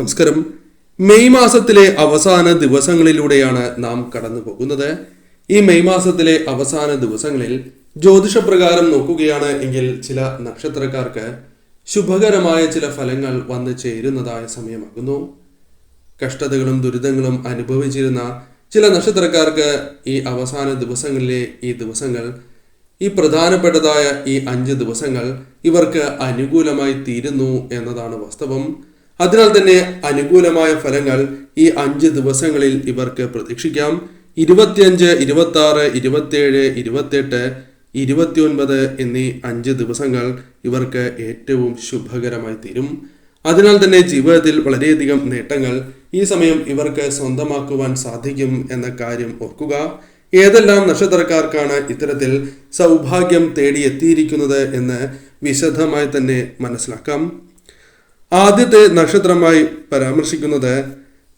നമസ്കാരം. മെയ് മാസത്തിലെ അവസാന ദിവസങ്ങളിലൂടെയാണ് നാം കടന്നു പോകുന്നത് ഈ മെയ് മാസത്തിലെ അവസാന ദിവസങ്ങളിൽ ജ്യോതിഷപ്രകാരം നോക്കുകയാണ് എങ്കിൽ ചില നക്ഷത്രക്കാർക്ക് ശുഭകരമായ ചില ഫലങ്ങൾ വന്നു ചേരുന്നതായ സമയമാകുന്നു. കഷ്ടതകളും ദുരിതങ്ങളും അനുഭവിച്ചിരുന്ന ചില നക്ഷത്രക്കാർക്ക് ഈ അവസാന ദിവസങ്ങളിലെ ഈ ദിവസങ്ങൾ ഈ പ്രധാനപ്പെട്ടതായ ഈ അഞ്ച് ദിവസങ്ങൾ ഇവർക്ക് അനുകൂലമായി തീരുന്നു എന്നതാണ് വാസ്തവം. അതിനാൽ തന്നെ അനുകൂലമായ ഫലങ്ങൾ ഈ അഞ്ച് ദിവസങ്ങളിൽ ഇവർക്ക് പ്രതീക്ഷിക്കാം. ഇരുപത്തിയഞ്ച് ഇരുപത്തി ആറ് ഇരുപത്തിയേഴ് ഇരുപത്തിയെട്ട് ഇരുപത്തിയൊൻപത് എന്നീ അഞ്ച് ദിവസങ്ങൾ ഇവർക്ക് ഏറ്റവും ശുഭകരമായി തീരും. അതിനാൽ തന്നെ ജീവിതത്തിൽ വളരെയധികം നേട്ടങ്ങൾ ഈ സമയം ഇവർക്ക് സ്വന്തമാക്കുവാൻ സാധിക്കും എന്ന കാര്യം ഓർക്കുക. ഏതെല്ലാം നക്ഷത്രക്കാർക്കാണ് ഇത്തരത്തിൽ സൗഭാഗ്യം തേടിയെത്തിയിരിക്കുന്നത് എന്ന് വിശദമായി തന്നെ മനസ്സിലാക്കാം. ആദ്യത്തെ നക്ഷത്രമായി പരാമർശിക്കുന്നത്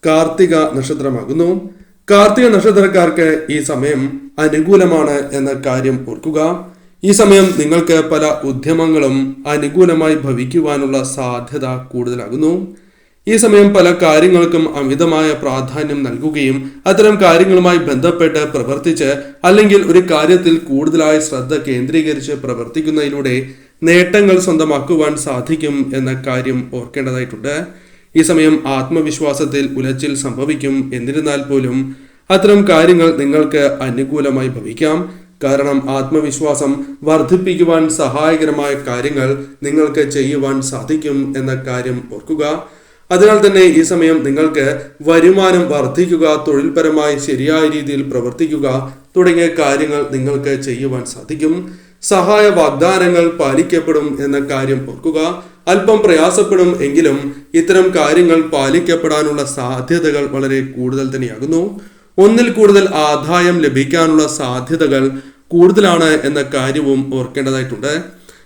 കാർത്തിക നക്ഷത്രമാകുന്നു. കാർത്തിക നക്ഷത്രക്കാർക്ക് ഈ സമയം അനുകൂലമാണ് എന്ന കാര്യം ഓർക്കുക. ഈ സമയം നിങ്ങൾക്ക് പല ഉദ്യമങ്ങളും അനുകൂലമായി ഭവിക്കുവാനുള്ള സാധ്യത കൂടുതലാകുന്നു. ഈ സമയം പല കാര്യങ്ങൾക്കും അമിതമായ പ്രാധാന്യം നൽകുകയും അത്തരം കാര്യങ്ങളുമായി ബന്ധപ്പെട്ട് പ്രവർത്തിച്ച് അല്ലെങ്കിൽ ഒരു കാര്യത്തിൽ കൂടുതലായി ശ്രദ്ധ കേന്ദ്രീകരിച്ച് പ്രവർത്തിക്കുന്നതിലൂടെ നേട്ടങ്ങൾ സ്വന്തമാക്കുവാൻ സാധിക്കും എന്ന കാര്യം ഓർക്കേണ്ടതായിട്ടുണ്ട്. ഈ സമയം ആത്മവിശ്വാസത്തിൽ ഉലച്ചിൽ സംഭവിക്കും. എന്നിരുന്നാൽ പോലും അത്തരം കാര്യങ്ങൾ നിങ്ങൾക്ക് അനുകൂലമായി ഭവിക്കാം. കാരണം ആത്മവിശ്വാസം വർദ്ധിപ്പിക്കുവാൻ സഹായകരമായ കാര്യങ്ങൾ നിങ്ങൾക്ക് ചെയ്യുവാൻ സാധിക്കും എന്ന കാര്യം ഓർക്കുക. അതിനാൽ തന്നെ ഈ സമയം നിങ്ങൾക്ക് വരുമാനം വർദ്ധിക്കുക തൊഴിൽപരമായി ശരിയായ രീതിയിൽ പ്രവർത്തിക്കുക തുടങ്ങിയ കാര്യങ്ങൾ നിങ്ങൾക്ക് ചെയ്യുവാൻ സാധിക്കും. സഹായ വാഗ്ദാനങ്ങൾ പാലിക്കപ്പെടും എന്ന കാര്യം ഓർക്കുക. അല്പം പ്രയാസപ്പെടും എങ്കിലും ഇത്തരം കാര്യങ്ങൾ പാലിക്കപ്പെടാനുള്ള സാധ്യതകൾ വളരെ കൂടുതൽ തന്നെയാകുന്നു. ഒന്നിൽ കൂടുതൽ ആദായം ലഭിക്കാനുള്ള സാധ്യതകൾ കൂടുതലാണ് എന്ന കാര്യവും ഓർക്കേണ്ടതായിട്ടുണ്ട്.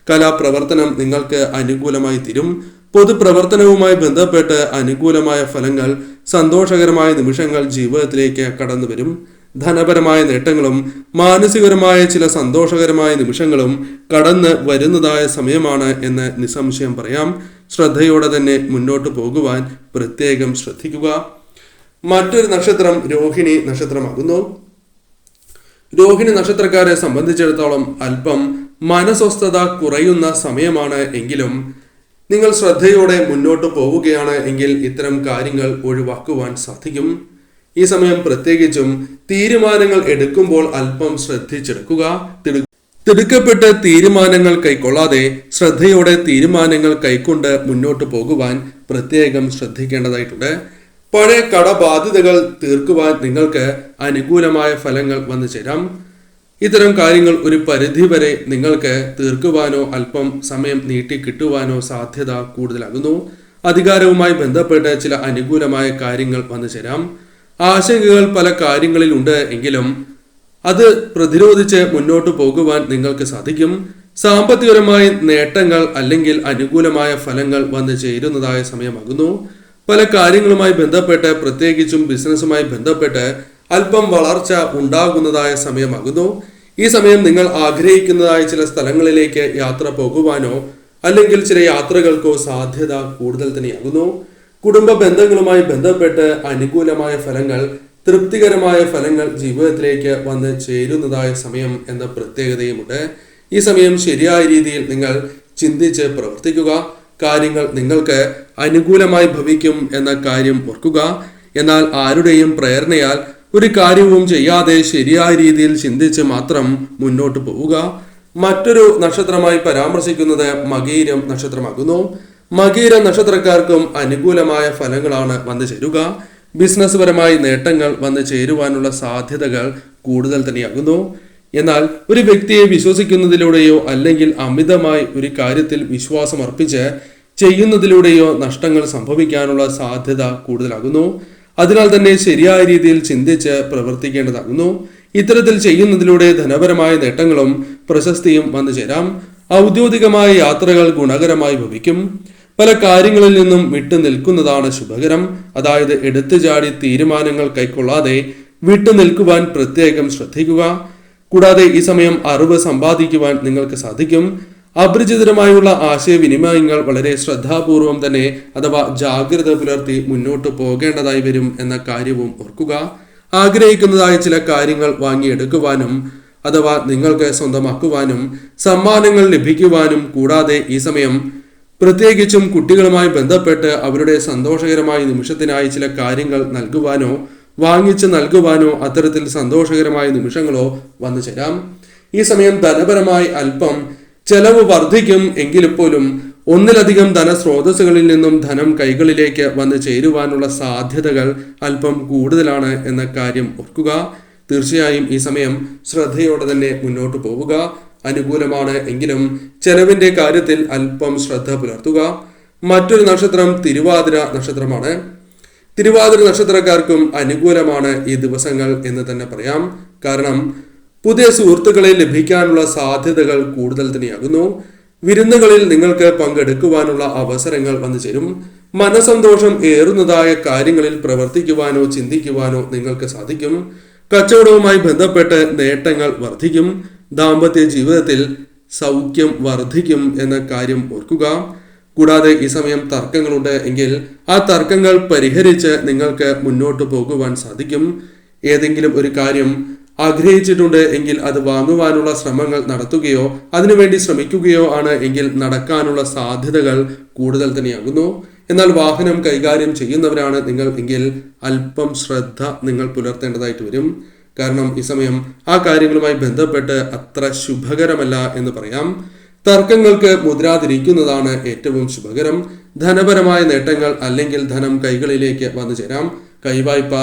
കലാപ്രവർത്തനം നിങ്ങൾക്ക് അനുകൂലമായി തീരും. പൊതുപ്രവർത്തനവുമായി ബന്ധപ്പെട്ട് അനുകൂലമായ ഫലങ്ങൾ സന്തോഷകരമായ നിമിഷങ്ങൾ ജീവിതത്തിലേക്ക് കടന്നു വരും ധനപരമായ നേട്ടങ്ങളും മാനസികപരമായ ചില സന്തോഷകരമായ നിമിഷങ്ങളും കടന്ന് വരുന്നതായ സമയമാണ് എന്ന് നിസ്സംശയം പറയാം. ശ്രദ്ധയോടെ തന്നെ മുന്നോട്ട് പോകുവാൻ പ്രത്യേകം ശ്രദ്ധിക്കുക. മറ്റൊരു നക്ഷത്രം രോഹിണി നക്ഷത്രമാകുന്നു. രോഹിണി നക്ഷത്രക്കാരെ സംബന്ധിച്ചിടത്തോളം അല്പം മനസ്വസ്ഥത കുറയുന്ന സമയമാണ് എങ്കിലും നിങ്ങൾ ശ്രദ്ധയോടെ മുന്നോട്ട് പോവുകയാണ് എങ്കിൽ ഇത്തരം കാര്യങ്ങൾ ഒഴിവാക്കുവാൻ സാധിക്കും. ഈ സമയം പ്രത്യേകിച്ചും തീരുമാനങ്ങൾ എടുക്കുമ്പോൾ അല്പം ശ്രദ്ധിച്ചെടുക്കുക. തിടു- തിടുക്കപ്പെട്ട് തീരുമാനങ്ങൾ കൈക്കൊള്ളാതെ ശ്രദ്ധയോടെ തീരുമാനങ്ങൾ കൈക്കൊണ്ട് മുന്നോട്ട് പോകുവാൻ പ്രത്യേകം ശ്രദ്ധിക്കേണ്ടതായിട്ടുണ്ട്. പഴയ കടബാധ്യതകൾ തീർക്കുവാൻ നിങ്ങൾക്ക് അനുകൂലമായ ഫലങ്ങൾ വന്നു ചേരാം. ഇത്തരം കാര്യങ്ങൾ ഒരു പരിധിവരെ നിങ്ങൾക്ക് തീർക്കുവാനോ അല്പം സമയം നീട്ടി കിട്ടുവാനോ സാധ്യത കൂടുതലാകുന്നു. അധികാരവുമായി ബന്ധപ്പെട്ട് ചില അനുകൂലമായ കാര്യങ്ങൾ വന്നു ചേരാം. ആശങ്കകൾ പല കാര്യങ്ങളിലുണ്ട് എങ്കിലും അത് പ്രതിരോധിച്ച് മുന്നോട്ട് പോകുവാൻ നിങ്ങൾക്ക് സാധിക്കും. സാമ്പത്തികപരമായ നേട്ടങ്ങൾ അല്ലെങ്കിൽ അനുകൂലമായ ഫലങ്ങൾ വന്നു ചേരുന്നതായ സമയമാകുന്നു. പല കാര്യങ്ങളുമായി ബന്ധപ്പെട്ട് പ്രത്യേകിച്ചും ബിസിനസ്സുമായി ബന്ധപ്പെട്ട് അല്പം വളർച്ച ഉണ്ടാകുന്നതായ സമയമാകുന്നു. ഈ സമയം നിങ്ങൾ ആഗ്രഹിക്കുന്നതായ ചില സ്ഥലങ്ങളിലേക്ക് യാത്ര പോകുവാനോ അല്ലെങ്കിൽ ചില യാത്രകൾക്കോ സാധ്യത കൂടുതൽ തന്നെയാകുന്നു. കുടുംബ ബന്ധങ്ങളുമായി ബന്ധപ്പെട്ട് അനുകൂലമായ ഫലങ്ങൾ തൃപ്തികരമായ ഫലങ്ങൾ ജീവിതത്തിലേക്ക് വന്ന് ചേരുന്നതായ സമയം എന്ന പ്രത്യേകതയുമുണ്ട്. ഈ സമയം ശരിയായ രീതിയിൽ നിങ്ങൾ ചിന്തിച്ച് പ്രവർത്തിക്കുക. കാര്യങ്ങൾ നിങ്ങൾക്ക് അനുകൂലമായി ഭവിക്കും എന്ന കാര്യം ഓർക്കുക. എന്നാൽ ആരുടെയും പ്രേരണയാൽ ഒരു കാര്യവും ചെയ്യാതെ ശരിയായ രീതിയിൽ ചിന്തിച്ച് മാത്രം മുന്നോട്ട് പോവുക. മറ്റൊരു നക്ഷത്രമായി പരാമർശിക്കുന്നത് മകീരം നക്ഷത്രമാകുന്നു. മകീര നക്ഷത്രക്കാർക്കും അനുകൂലമായ ഫലങ്ങളാണ് വന്നു ചേരുക. ബിസിനസ് പരമായി നേട്ടങ്ങൾ വന്നു ചേരുവാനുള്ള സാധ്യതകൾ കൂടുതൽ തന്നെയാകുന്നു. എന്നാൽ ഒരു വ്യക്തിയെ വിശ്വസിക്കുന്നതിലൂടെയോ അല്ലെങ്കിൽ അമിതമായി ഒരു കാര്യത്തിൽ വിശ്വാസം അർപ്പിച്ച് ചെയ്യുന്നതിലൂടെയോ നഷ്ടങ്ങൾ സംഭവിക്കാനുള്ള സാധ്യത കൂടുതലാകുന്നു. അതിനാൽ തന്നെ ശരിയായ രീതിയിൽ ചിന്തിച്ച് പ്രവർത്തിക്കേണ്ടതാകുന്നു. ഇത്തരത്തിൽ ചെയ്യുന്നതിലൂടെ ധനപരമായ നേട്ടങ്ങളും പ്രശസ്തിയും വന്നു ചേരാം. ഔദ്യോഗികമായ യാത്രകൾ ഗുണകരമായി ഭവിക്കും. പല കാര്യങ്ങളിൽ നിന്നും വിട്ടു നിൽക്കുന്നതാണ് ശുഭകരം. അതായത് എടുത്തുചാടി തീരുമാനങ്ങൾ കൈക്കൊള്ളാതെ വിട്ടു നിൽക്കുവാൻ പ്രത്യേകം ശ്രദ്ധിക്കുക. കൂടാതെ ഈ സമയം അറിവ് സമ്പാദിക്കുവാൻ നിങ്ങൾക്ക് സാധിക്കും. അപരിചിതരമായുള്ള ആശയവിനിമയങ്ങൾ വളരെ ശ്രദ്ധാപൂർവം തന്നെ അഥവാ ജാഗ്രത പുലർത്തി മുന്നോട്ട് പോകേണ്ടതായി വരും എന്ന കാര്യവും ഓർക്കുക. ആഗ്രഹിക്കുന്നതായ ചില കാര്യങ്ങൾ വാങ്ങിയെടുക്കുവാനും അഥവാ നിങ്ങൾക്ക് സ്വന്തമാക്കുവാനും സമ്മാനങ്ങൾ ലഭിക്കുവാനും കൂടാതെ ഈ സമയം പ്രത്യേകിച്ചും കുട്ടികളുമായി ബന്ധപ്പെട്ട് അവരുടെ സന്തോഷകരമായ നിമിഷത്തിനായി ചില കാര്യങ്ങൾ നൽകുവാനോ വാങ്ങിച്ച് നൽകുവാനോ അത്തരത്തിൽ സന്തോഷകരമായ നിമിഷങ്ങളോ വന്നു ചേരാം. ഈ സമയം ധനപരമായി അല്പം ചെലവ് വർദ്ധിക്കും എങ്കിലും പോലും ഒന്നിലധികം ധനസ്രോതസ്സുകളിൽ നിന്നും ധനം കൈകളിലേക്ക് വന്ന് ചേരുവാനുള്ള സാധ്യതകൾ അല്പം കൂടുതലാണ് എന്ന കാര്യം ഓർക്കുക. തീർച്ചയായും ഈ സമയം ശ്രദ്ധയോടെ തന്നെ മുന്നോട്ട് പോവുക. അനുകൂലമാണ്. എങ്കിലും ചെലവിന്റെ കാര്യത്തിൽ അല്പം ശ്രദ്ധ പുലർത്തുക. മറ്റൊരു നക്ഷത്രം തിരുവാതിര നക്ഷത്രമാണ്. തിരുവാതിര നക്ഷത്രക്കാർക്കും അനുകൂലമാണ് ഈ ദിവസങ്ങൾ എന്ന് തന്നെ പറയാം. കാരണം പുതിയ സുഹൃത്തുക്കളെ ലഭിക്കാനുള്ള സാധ്യതകൾ കൂടുതൽ തന്നെയാകുന്നു. വിരുന്നുകളിൽ നിങ്ങൾക്ക് പങ്കെടുക്കുവാനുള്ള അവസരങ്ങൾ വന്നു ചേരും. മനസന്തോഷം ഏറുന്നതായ കാര്യങ്ങളിൽ പ്രവർത്തിക്കുവാനോ ചിന്തിക്കുവാനോ നിങ്ങൾക്ക് സാധിക്കും. കച്ചവടവുമായി ബന്ധപ്പെട്ട് നേട്ടങ്ങൾ വർദ്ധിക്കും. ദാമ്പത്യ ജീവിതത്തിൽ സൗഖ്യം വർദ്ധിക്കും എന്ന കാര്യം ഓർക്കുക. കൂടാതെ ഈ സമയം തർക്കങ്ങളുണ്ട് എങ്കിൽ ആ തർക്കങ്ങൾ പരിഹരിച്ച് നിങ്ങൾക്ക് മുന്നോട്ട് പോകുവാൻ സാധിക്കും. ഏതെങ്കിലും ഒരു കാര്യം ആഗ്രഹിച്ചിട്ടുണ്ട് എങ്കിൽ അത് വാങ്ങുവാനുള്ള ശ്രമങ്ങൾ നടത്തുകയോ അതിനുവേണ്ടി ശ്രമിക്കുകയോ ആണ് എങ്കിൽ നടക്കാനുള്ള സാധ്യതകൾ കൂടുതൽ തന്നെയാകുന്നു. എന്നാൽ വാഹനം കൈകാര്യം ചെയ്യുന്നവരാണ് നിങ്ങൾ എങ്കിൽ അല്പം ശ്രദ്ധ നിങ്ങൾ പുലർത്തേണ്ടതായിട്ട് വരും. കാരണം ഈ സമയം ആ കാര്യങ്ങളുമായി ബന്ധപ്പെട്ട് അത്ര ശുഭകരമല്ല എന്ന് പറയാം. തർക്കങ്ങൾക്ക് മുദ്രാതിരിക്കുന്നതാണ് ഏറ്റവും ശുഭകരം. ധനപരമായ നേട്ടങ്ങൾ അല്ലെങ്കിൽ ധനം കൈകളിലേക്ക് വന്നു ചേരാം. കൈവായ്പ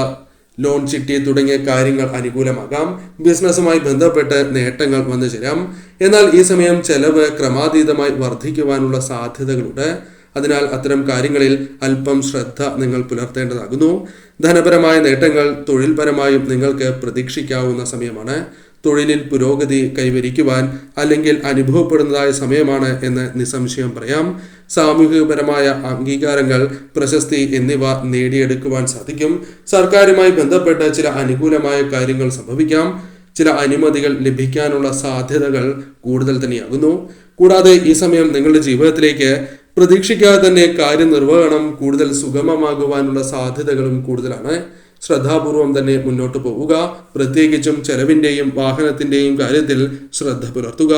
ലോൺ ചിട്ടി തുടങ്ങിയ കാര്യങ്ങൾ അനുകൂലമാകാം. ബിസിനസ്സുമായി ബന്ധപ്പെട്ട് നേട്ടങ്ങൾ വന്നു ചേരാം. എന്നാൽ ഈ സമയം ചെലവ് ക്രമാതീതമായി വർദ്ധിക്കുവാനുള്ള സാധ്യതകളുണ്ട്. അതിനാൽ അത്തരം കാര്യങ്ങളിൽ അല്പം ശ്രദ്ധ നിങ്ങൾ പുലർത്തേണ്ടതാകുന്നു. ധനപരമായ നേട്ടങ്ങൾ തൊഴിൽപരമായും നിങ്ങൾക്ക് പ്രതീക്ഷിക്കാവുന്ന സമയമാണ്. തൊഴിലിൽ പുരോഗതി കൈവരിക്കുവാൻ അല്ലെങ്കിൽ അനുഭവപ്പെടുന്നതായ സമയമാണ് എന്ന് നിസ്സംശയം പറയാം. സാമൂഹികപരമായ അംഗീകാരങ്ങൾ പ്രശസ്തി എന്നിവ നേടിയെടുക്കുവാൻ സാധിക്കും. സർക്കാരുമായി ബന്ധപ്പെട്ട ചില അനുകൂലമായ കാര്യങ്ങൾ സംഭവിക്കാം. ചില അനുമതികൾ ലഭിക്കാനുള്ള സാധ്യതകൾ കൂടുതൽ തന്നെയാകുന്നു. കൂടാതെ ഈ സമയം നിങ്ങളുടെ ജീവിതത്തിലേക്ക് പ്രതീക്ഷിക്കാതെ തന്നെ കാര്യനിർവഹണം കൂടുതൽ സുഗമമാകുവാനുള്ള സാധ്യതകളും കൂടുതലാണ്. ശ്രദ്ധാപൂർവം തന്നെ മുന്നോട്ട് പോവുക. പ്രത്യേകിച്ചും ചെലവിന്റെയും വാഹനത്തിന്റെയും കാര്യത്തിൽ ശ്രദ്ധ പുലർത്തുക.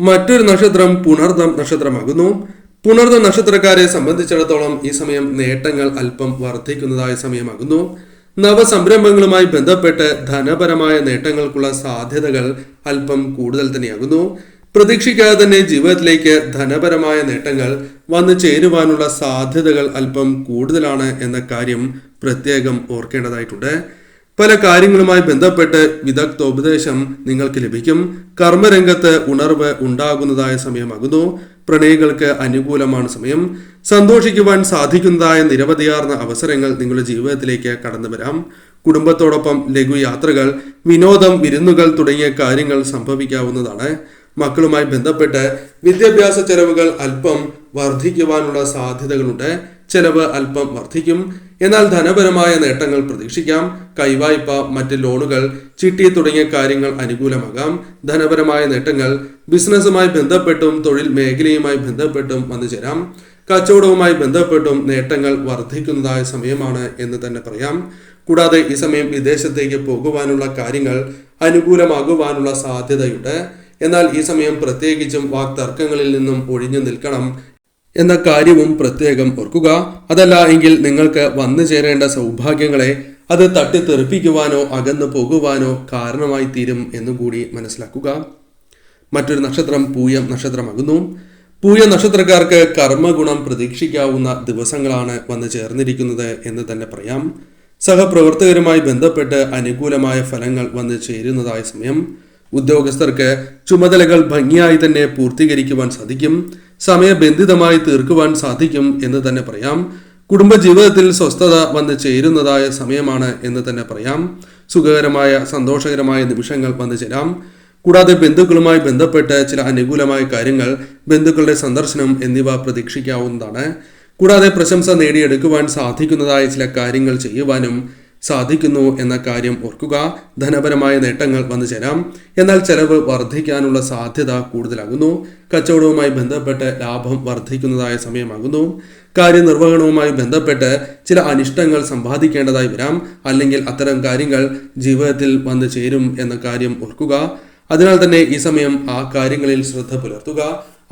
മറ്റൊരു നക്ഷത്രം പുണർദം നക്ഷത്രമാകുന്നു. പുണർദം നക്ഷത്രക്കാരെ സംബന്ധിച്ചിടത്തോളം ഈ സമയം നേട്ടങ്ങൾ അല്പം വർദ്ധിക്കുന്നതായ സമയമാകുന്നു. നവസംരംഭങ്ങളുമായി ബന്ധപ്പെട്ട് ധനപരമായ നേട്ടങ്ങൾക്കുള്ള സാധ്യതകൾ അല്പം കൂടുതൽ തന്നെയാകുന്നു. പ്രതീക്ഷിക്കാതെ തന്നെ ജീവിതത്തിലേക്ക് ധനപരമായ നേട്ടങ്ങൾ വന്നു ചേരുവാനുള്ള സാധ്യതകൾ അല്പം കൂടുതലാണ് എന്ന കാര്യം പ്രത്യേകം ഓർക്കേണ്ടതായിട്ടുണ്ട്. പല കാര്യങ്ങളുമായി ബന്ധപ്പെട്ട് വിദഗ്ധോപദേശം നിങ്ങൾക്ക് ലഭിക്കും. കർമ്മരംഗത്ത് ഉണർവ് ഉണ്ടാകുന്നതായ സമയമാകുന്നു. പ്രണയികൾക്ക് അനുകൂലമാണ് സമയം. സന്തോഷിക്കുവാൻ സാധിക്കുന്നതായ നിരവധിയാർന്ന അവസരങ്ങൾ നിങ്ങളുടെ ജീവിതത്തിലേക്ക് കടന്നു വരാം. കുടുംബത്തോടൊപ്പം ലഘുയാത്രകൾ വിനോദം വിരുന്നുകൾ തുടങ്ങിയ കാര്യങ്ങൾ സംഭവിക്കാവുന്നതാണ്. മക്കളുമായി ബന്ധപ്പെട്ട് വിദ്യാഭ്യാസ ചെലവുകൾ അല്പം വർദ്ധിക്കുവാനുള്ള സാധ്യതകളുണ്ട്. ചെലവ് അല്പം വർദ്ധിക്കും. എന്നാൽ ധനപരമായ നേട്ടങ്ങൾ പ്രതീക്ഷിക്കാം. കൈവായ്പ മറ്റ് ലോണുകൾ ചിട്ടി തുടങ്ങിയ കാര്യങ്ങൾ അനുകൂലമാകാം. ധനപരമായ നേട്ടങ്ങൾ ബിസിനസ്സുമായി ബന്ധപ്പെട്ടും തൊഴിൽ മേഖലയുമായി ബന്ധപ്പെട്ടും വന്നു ചേരാം. കച്ചവടവുമായി ബന്ധപ്പെട്ടും നേട്ടങ്ങൾ വർദ്ധിക്കുന്നതായ സമയമാണ് എന്ന് തന്നെ പറയാം. കൂടാതെ ഈ സമയം വിദേശത്തേക്ക് പോകുവാനുള്ള കാര്യങ്ങൾ അനുകൂലമാകുവാനുള്ള സാധ്യതയുണ്ട്. എന്നാൽ ഈ സമയം പ്രത്യേകിച്ചും വാക്തർക്കങ്ങളിൽ നിന്നും ഒഴിഞ്ഞു നിൽക്കണം എന്ന കാര്യവും പ്രത്യേകം ഓർക്കുക. അതല്ല എങ്കിൽ നിങ്ങൾക്ക് വന്നു ചേരേണ്ട സൗഭാഗ്യങ്ങളെ അത് തട്ടിത്തെറിപ്പിക്കുവാനോ അകന്നു പോകുവാനോ കാരണമായി തീരും എന്നുകൂടി മനസ്സിലാക്കുക. മറ്റൊരു നക്ഷത്രം പൂയം നക്ഷത്രമാകുന്നു. പൂയ നക്ഷത്രക്കാർക്ക് കർമ്മഗുണം പ്രതീക്ഷിക്കാവുന്ന ദിവസങ്ങളാണ് വന്നു ചേർന്നിരിക്കുന്നത് എന്ന് തന്നെ പറയാം. സഹപ്രവർത്തകരുമായി ബന്ധപ്പെട്ട് അനുകൂലമായ ഫലങ്ങൾ വന്നു ചേരുന്നതായ സമയം. ഉദ്യോഗസ്ഥർക്ക് ചുമതലകൾ ഭംഗിയായി തന്നെ പൂർത്തീകരിക്കുവാൻ സാധിക്കും സമയബന്ധിതമായി തീർക്കുവാൻ സാധിക്കും എന്ന് തന്നെ പറയാം. കുടുംബജീവിതത്തിൽ സ്വസ്ഥത വന്ന് ചേരുന്നതായ സമയമാണ് എന്ന് തന്നെ പറയാം. സുഖകരമായ സന്തോഷകരമായ നിമിഷങ്ങൾ വന്നു ചേരാം. കൂടാതെ ബന്ധുക്കളുമായി ബന്ധപ്പെട്ട് ചില അനുകൂലമായ കാര്യങ്ങൾ ബന്ധുക്കളുടെ സന്ദർശനം എന്നിവ പ്രതീക്ഷിക്കാവുന്നതാണ്. കൂടാതെ പ്രശംസ നേടിയെടുക്കുവാൻ സാധിക്കുന്നതായ ചില കാര്യങ്ങൾ ചെയ്യുവാനും സാധിക്കുന്നു എന്ന കാര്യം ഓർക്കുക. ധനപരമായ നേട്ടങ്ങൾ വന്നു ചേരാം. എന്നാൽ ചെലവ് വർദ്ധിക്കാനുള്ള സാധ്യത കൂടുതലാകുന്നു. കച്ചവടവുമായി ബന്ധപ്പെട്ട് ലാഭം വർദ്ധിക്കുന്നതായ സമയമാകുന്നു. കാര്യനിർവഹണവുമായി ബന്ധപ്പെട്ട് ചില അനിഷ്ടങ്ങൾ സമ്പാദിക്കേണ്ടതായി വരാം. അല്ലെങ്കിൽ അത്തരം കാര്യങ്ങൾ ജീവിതത്തിൽ വന്നു ചേരും എന്ന കാര്യം ഓർക്കുക. അതിനാൽ തന്നെ ഈ സമയം ആ കാര്യങ്ങളിൽ ശ്രദ്ധ പുലർത്തുക.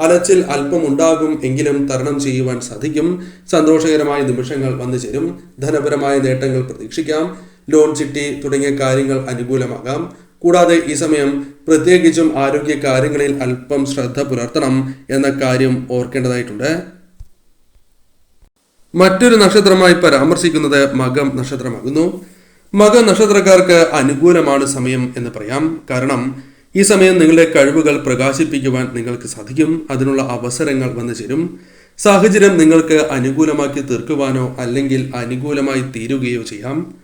അലച്ചിൽ അല്പം ഉണ്ടാകും എങ്കിലും തരണം ചെയ്യുവാൻ സാധിക്കും. സന്തോഷകരമായ നിമിഷങ്ങൾ വന്നു ചേരും. ധനപരമായ നേട്ടങ്ങൾ പ്രതീക്ഷിക്കാം. ലോൺ ചിട്ടി തുടങ്ങിയ കാര്യങ്ങൾ അനുകൂലമാകാം. കൂടാതെ ഈ സമയം പ്രത്യേകിച്ചും ആരോഗ്യ കാര്യങ്ങളിൽ അല്പം ശ്രദ്ധ പുലർത്തണം എന്ന കാര്യം ഓർക്കേണ്ടതായിട്ടുണ്ട്. മറ്റൊരു നക്ഷത്രമായി പരാമർശിക്കുന്നത് മകം നക്ഷത്രമാകുന്നു. മക നക്ഷത്രക്കാർക്ക് അനുകൂലമാണ് സമയം എന്ന് പറയാം. കാരണം ഈ സമയം നിങ്ങളുടെ കഴിവുകൾ പ്രകാശിപ്പിക്കുവാൻ നിങ്ങൾക്ക് സാധിക്കും. അതിനുള്ള അവസരങ്ങൾ വന്നു ചേരും. സാഹചര്യം നിങ്ങൾക്ക് അനുകൂലമാക്കി തീർക്കുവാനോ അല്ലെങ്കിൽ അനുകൂലമായി തീരുകയോ ചെയ്യാം.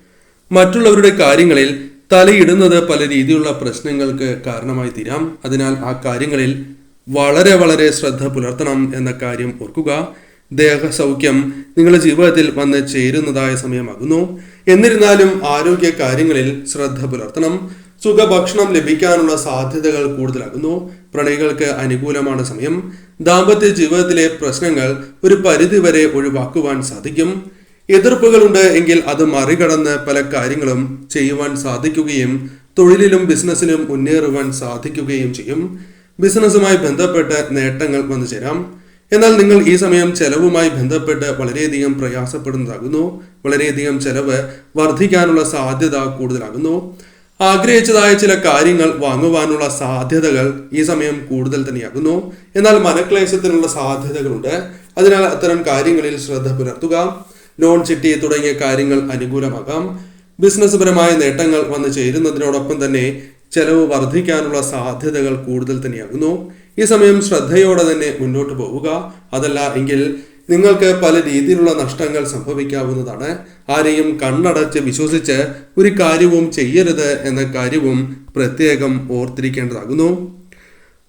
മറ്റുള്ളവരുടെ കാര്യങ്ങളിൽ തലയിടുന്നത് പല രീതിയിലുള്ള പ്രശ്നങ്ങൾക്ക് കാരണമായി തീരാം. അതിനാൽ ആ കാര്യങ്ങളിൽ വളരെ വളരെ ശ്രദ്ധ പുലർത്തണം എന്ന കാര്യം ഓർക്കുക. ദേഹസൗഖ്യം നിങ്ങളുടെ ജീവിതത്തിൽ വന്ന് ചേരുന്നതായ സമയമാകുന്നു. എന്നിരുന്നാലും ആരോഗ്യ കാര്യങ്ങളിൽ ശ്രദ്ധ പുലർത്തണം. സുഖഭക്ഷണം ലഭിക്കാനുള്ള സാധ്യതകൾ കൂടുതലാകുന്നു. പ്രണയികൾക്ക് അനുകൂലമാണ് സമയം. ദാമ്പത്യ ജീവിതത്തിലെ പ്രശ്നങ്ങൾ ഒരു പരിധിവരെ ഒഴിവാക്കുവാൻ സാധിക്കും. എതിർപ്പുകളുണ്ട് എങ്കിൽ അത് മറികടന്ന് പല കാര്യങ്ങളും ചെയ്യുവാൻ സാധിക്കുകയും തൊഴിലിലും ബിസിനസ്സിലും മുന്നേറുവാൻ സാധിക്കുകയും ചെയ്യും. ബിസിനസ്സുമായി ബന്ധപ്പെട്ട് നേട്ടങ്ങൾ വന്നു ചേരാം. എന്നാൽ നിങ്ങൾ ഈ സമയം ചെലവുമായി ബന്ധപ്പെട്ട് വളരെയധികം പ്രയാസപ്പെടുന്നതാകുന്നു. വളരെയധികം ചെലവ് വർദ്ധിക്കാനുള്ള സാധ്യത കൂടുതലാകുന്നു. ആഗ്രഹിച്ചതായ ചില കാര്യങ്ങൾ വാങ്ങുവാനുള്ള സാധ്യതകൾ ഈ സമയം കൂടുതൽ തന്നെയാകുന്നു. എന്നാൽ മനക്ലേശത്തിനുള്ള സാധ്യതകളുണ്ട്. അതിനാൽ അത്തരം കാര്യങ്ങളിൽ ശ്രദ്ധ പുലർത്തുക. ലോൺ ചിട്ടി തുടങ്ങിയ കാര്യങ്ങൾ അനുകൂലമാകാം. ബിസിനസ് പരമായ നേട്ടങ്ങൾ വന്നു ചേരുന്നതിനോടൊപ്പം തന്നെ ചെലവ് വർദ്ധിക്കാനുള്ള സാധ്യതകൾ കൂടുതൽ തന്നെയാകുന്നു. ഈ സമയം ശ്രദ്ധയോടെ തന്നെ മുന്നോട്ട് പോവുക. അതല്ല എങ്കിൽ നിങ്ങൾക്ക് പല രീതിയിലുള്ള നഷ്ടങ്ങൾ സംഭവിക്കാവുന്നതാണ്. ആരെയും കണ്ണടച്ച് വിശ്വസിച്ച് ഒരു കാര്യവും ചെയ്യരുത് എന്ന കാര്യവും പ്രത്യേകം ഓർത്തിരിക്കേണ്ടതാകുന്നു.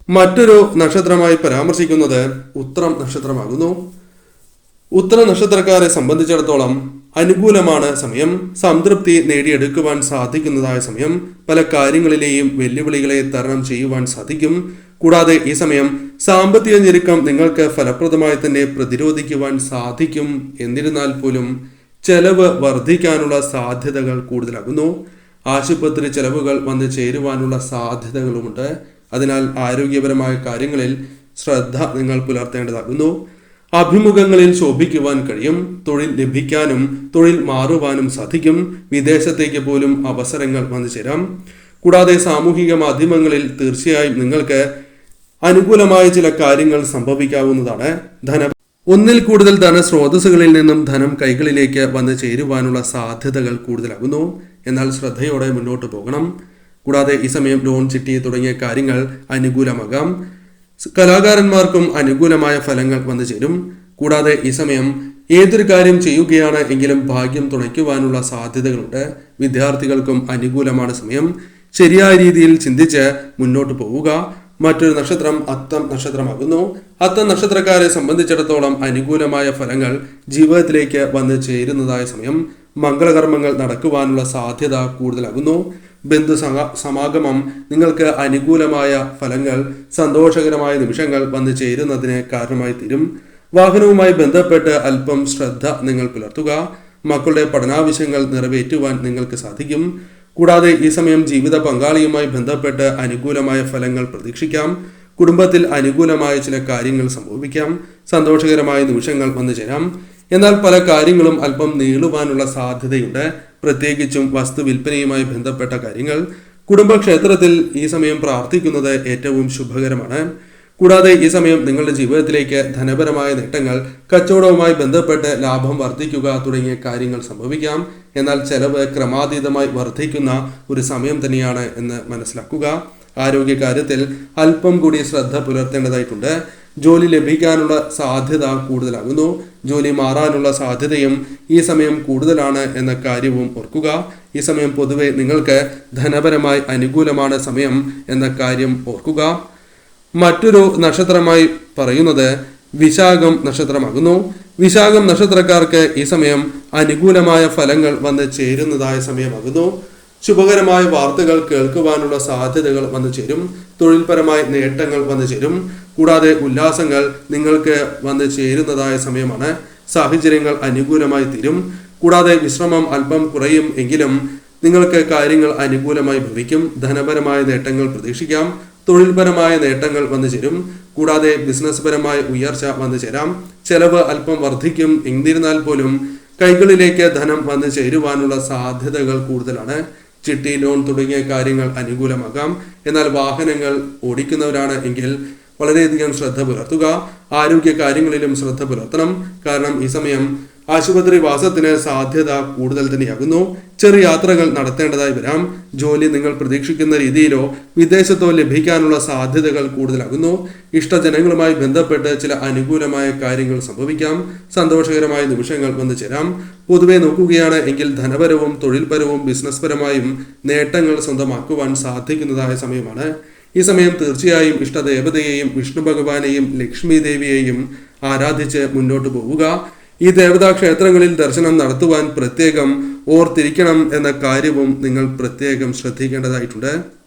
മറ്റൊരു നക്ഷത്രമായി പരാമർശിക്കുന്നത് ഉത്തരം നക്ഷത്രമാകുന്നു. ഉത്തര നക്ഷത്രക്കാരെ സംബന്ധിച്ചിടത്തോളം അനുകൂലമാണ് സമയം. സംതൃപ്തി നേടിയെടുക്കുവാൻ സാധിക്കുന്നതായ സമയം. പല കാര്യങ്ങളിലെയും വെല്ലുവിളികളെ തരണം ചെയ്യുവാൻ സാധിക്കും. കൂടാതെ ഈ സമയം സാമ്പത്തിക ഞെരുക്കം നിങ്ങൾക്ക് ഫലപ്രദമായി തന്നെ പ്രതിരോധിക്കുവാൻ സാധിക്കും. എന്നിരുന്നാൽ പോലും ചെലവ് വർദ്ധിക്കാനുള്ള സാധ്യതകൾ കൂടുതലാകുന്നു. ആശുപത്രി ചെലവുകൾ വന്ന് ചേരുവാനുള്ള സാധ്യതകളുമുണ്ട്. അതിനാൽ ആരോഗ്യപരമായ കാര്യങ്ങളിൽ ശ്രദ്ധ നിങ്ങൾ പുലർത്തേണ്ടതാകുന്നു. അഭിമുഖങ്ങളിൽ ശോഭിക്കുവാൻ കഴിയും. തൊഴിൽ ലഭിക്കാനും തൊഴിൽ മാറുവാനും സാധിക്കും. വിദേശത്തേക്ക് പോലും അവസരങ്ങൾ വന്നു ചേരാം കൂടാതെ സാമൂഹിക മാധ്യമങ്ങളിൽ തീർച്ചയായും നിങ്ങൾക്ക് അനുകൂലമായ ചില കാര്യങ്ങൾ സംഭവിക്കാവുന്നതാണ് ധന. ഒന്നിൽ കൂടുതൽ ധനസ്രോതസ്സുകളിൽ നിന്നും ധനം കൈകളിലേക്ക് വന്ന് ചേരുവാനുള്ള സാധ്യതകൾ കൂടുതലാകുന്നു. എന്നാൽ ശ്രദ്ധയോടെ മുന്നോട്ട് പോകണം. കൂടാതെ ഈ സമയം ലോൺ ചിട്ടി തുടങ്ങിയ കാര്യങ്ങൾ അനുകൂലമാകാം. കലാകാരന്മാർക്കും അനുകൂലമായ ഫലങ്ങൾ വന്നു ചേരും. കൂടാതെ ഈ സമയം ഏതൊരു കാര്യം ചെയ്യുകയാണ് എങ്കിലും ഭാഗ്യം തുണയ്ക്കുവാനുള്ള സാധ്യതകളുണ്ട്. വിദ്യാർത്ഥികൾക്കും അനുകൂലമാണ് സമയം. ശരിയായ രീതിയിൽ ചിന്തിച്ച് മുന്നോട്ട് പോവുക. മറ്റൊരു നക്ഷത്രം അത്തം നക്ഷത്രമാകുന്നു. അത്തം നക്ഷത്രക്കാരെ സംബന്ധിച്ചിടത്തോളം അനുകൂലമായ ഫലങ്ങൾ ജീവിതത്തിലേക്ക് വന്നു ചേരുന്നതായ സമയം. മംഗളകർമ്മങ്ങൾ നടക്കുവാനുള്ള സാധ്യത കൂടുതലാകുന്നു. ബന്ധു സമാ- സമാഗമം നിങ്ങൾക്ക് അനുകൂലമായ ഫലങ്ങൾ സന്തോഷകരമായ നിമിഷങ്ങൾ വന്നു ചേരുന്നതിന് കാരണമായി തീരും. വാഹനവുമായി ബന്ധപ്പെട്ട് അല്പം ശ്രദ്ധ നിങ്ങൾ പുലർത്തുക. മക്കളുടെ പഠനാവശ്യങ്ങൾ നിറവേറ്റുവാൻ നിങ്ങൾക്ക് സാധിക്കും. കൂടാതെ ഈ സമയം ജീവിത പങ്കാളിയുമായി ബന്ധപ്പെട്ട് അനുകൂലമായ ഫലങ്ങൾ പ്രതീക്ഷിക്കാം. കുടുംബത്തിൽ അനുകൂലമായ ചില കാര്യങ്ങൾ സംഭവിക്കാം. സന്തോഷകരമായ നിമിഷങ്ങൾ വന്നു ചേരാം. എന്നാൽ പല കാര്യങ്ങളും അല്പം നീളുവാനുള്ള സാധ്യതയുണ്ട്. പ്രത്യേകിച്ചും വസ്തു വിൽപ്പനയുമായി ബന്ധപ്പെട്ട കാര്യങ്ങൾ. കുടുംബക്ഷേത്രത്തിൽ ഈ സമയം പ്രാർത്ഥിക്കുന്നത് ഏറ്റവും ശുഭകരമാണ്. കൂടാതെ ഈ സമയം നിങ്ങളുടെ ജീവിതത്തിലേക്ക് ധനപരമായ നേട്ടങ്ങൾ കച്ചവടവുമായി ബന്ധപ്പെട്ട് ലാഭം വർദ്ധിക്കുക തുടങ്ങിയ കാര്യങ്ങൾ സംഭവിക്കാം. എന്നാൽ ചെലവ് ക്രമാതീതമായി വർദ്ധിക്കുന്ന ഒരു സമയം തന്നെയാണ് എന്ന് മനസ്സിലാക്കുക. ആരോഗ്യ കാര്യത്തിൽ അല്പം കൂടി ശ്രദ്ധ പുലർത്തേണ്ടതായിട്ടുണ്ട്. ജോലി ലഭിക്കാനുള്ള സാധ്യത കൂടുതലാകുന്നു. ജോലി മാറാനുള്ള സാധ്യതയും ഈ സമയം കൂടുതലാണ് എന്ന കാര്യവും ഓർക്കുക. ഈ സമയം പൊതുവെ നിങ്ങൾക്ക് ധനപരമായി അനുകൂലമാണ് സമയം എന്ന കാര്യം ഓർക്കുക. മറ്റൊരു നക്ഷത്രമായി പറയുന്നത് വിശാഖം നക്ഷത്രമാകുന്നു. വിശാഖം നക്ഷത്രക്കാർക്ക് ഈ സമയം അനുകൂലമായ ഫലങ്ങൾ വന്ന് ചേരുന്നതായ സമയമാകുന്നു. ശുഭകരമായ വാർത്തകൾ കേൾക്കുവാനുള്ള സാധ്യതകൾ വന്നു ചേരും. തൊഴിൽപരമായ നേട്ടങ്ങൾ വന്നു ചേരും. കൂടാതെ ഉല്ലാസങ്ങൾ നിങ്ങൾക്ക് വന്ന് ചേരുന്നതായ സമയമാണ്. സാഹചര്യങ്ങൾ അനുകൂലമായി തീരും. കൂടാതെ വിശ്രമം അല്പം കുറയും എങ്കിലും നിങ്ങൾക്ക് കാര്യങ്ങൾ അനുകൂലമായി ഭവിക്കും. ധനപരമായ നേട്ടങ്ങൾ പ്രതീക്ഷിക്കാം. തൊഴിൽപരമായ നേട്ടങ്ങൾ വന്നു ചേരും. കൂടാതെ ബിസിനസ് പരമായ ഉയർച്ച വന്നു ചേരാം. ചെലവ് അല്പം വർദ്ധിക്കും. എന്നിരുന്നാൽ പോലും കൈകളിലേക്ക് ധനം വന്നു ചേരുവാനുള്ള സാധ്യതകൾ കൂടുതലാണ്. ചിട്ടി ലോൺ തുടങ്ങിയ കാര്യങ്ങൾ അനുകൂലമാകാം. എന്നാൽ വാഹനങ്ങൾ ഓടിക്കുന്നവരാണ് എങ്കിൽ വളരെയധികം ശ്രദ്ധ പുലർത്തുക. ആരോഗ്യ കാര്യങ്ങളിലും ശ്രദ്ധ പുലർത്തണം. കാരണം ഈ സമയം ആശുപത്രി വാസത്തിന് സാധ്യത കൂടുതൽ തന്നെയാകുന്നു. ചെറിയ യാത്രകൾ നടത്തേണ്ടതായി വരാം. ജോലി നിങ്ങൾ പ്രതീക്ഷിക്കുന്ന രീതിയിലോ വിദേശത്തോ ലഭിക്കാനുള്ള സാധ്യതകൾ കൂടുതലാകുന്നു. ഇഷ്ടജനങ്ങളുമായി ബന്ധപ്പെട്ട് ചില അനുകൂലമായ കാര്യങ്ങൾ സംഭവിക്കാം. സന്തോഷകരമായ നിമിഷങ്ങൾ വന്നു ചേരാം. പൊതുവെ നോക്കുകയാണ് എങ്കിൽ ധനപരവും തൊഴിൽപരവും ബിസിനസ് പരമായും നേട്ടങ്ങൾ സ്വന്തമാക്കുവാൻ സാധിക്കുന്നതായ സമയമാണ്. ഈ സമയം തീർച്ചയായും ഇഷ്ടദേവതയെയും വിഷ്ണു ഭഗവാനെയും ലക്ഷ്മി ദേവിയെയും ആരാധിച്ച് മുന്നോട്ട് പോവുക. ഈ ദേവതാ ക്ഷേത്രങ്ങളിൽ ദർശനം നടത്തുവാൻ പ്രത്യേകം ഓർത്തിരിക്കണം എന്ന കാര്യവും നിങ്ങൾ പ്രത്യേകം ശ്രദ്ധിക്കേണ്ടതായിട്ടുണ്ട്.